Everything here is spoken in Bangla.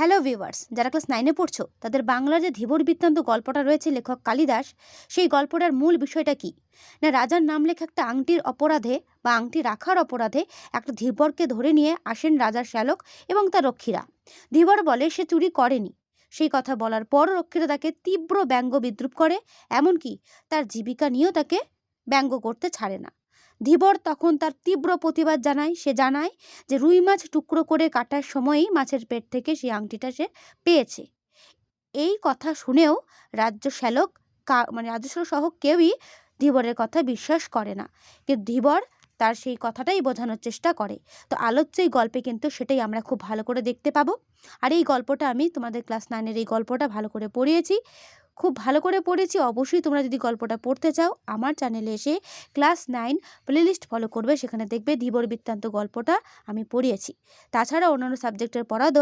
হ্যালো ভিউয়ার্স যারা ক্লাস নাইনে পড়ছো, তাদের বাংলার যে ধীবর বৃত্তান্ত গল্পটা রয়েছে লেখক কালিদাস, সেই গল্পটার মূল বিষয়টা কি? না, রাজার নাম লেখা একটা আংটির অপরাধে বা আংটি রাখার অপরাধে একটা ধীবরকে ধরে নিয়ে আসেন রাজার শ্যালক এবং তার রক্ষীরা। ধীবর বলে, সে চুরি করেনি। সেই কথা বলার পর রক্ষীরা তাকে তীব্র ব্যঙ্গ বিদ্রুপ করে, এমনকি তার জীবিকা নিয়েও তাকে ব্যঙ্গ করতে ছাড়ে না। ধীবর তখন তার তীব্র প্রতিবাদ জানায়। সে জানায় যে, রুই মাছ টুকরো করে কাটার সময়ই মাছের পেট থেকে সেই আংটিটা সে পেয়েছে। এই কথা শুনেও রাজ্য শ্যালক কা মানে রাজ্য সহ কেউই ধীবরের কথা বিশ্বাস করে না। কিন্তু ধীবর তার সেই কথাটাই বোঝানোর চেষ্টা করে। তো আলোচ্য এই গল্পে কিন্তু সেটাই আমরা খুব ভালো করে দেখতে পাবো। আর এই গল্পটা আমি তোমাদের ক্লাস নাইনের এই গল্পটা ভালো করে পড়িয়েছি। খুব ভালো করে পড়েছি। অবশ্যই তোমরা যদি গল্পটা পড়তে চাও, আমার চ্যানেলে এসে ক্লাস নাইন প্লেলিস্ট ফলো করবে। সেখানে দেখবে ধীবর বৃত্তান্ত গল্পটা আমি পড়িয়েছি। তাছাড়া অন্যান্য সাবজেক্টের পড়া দেওয়ার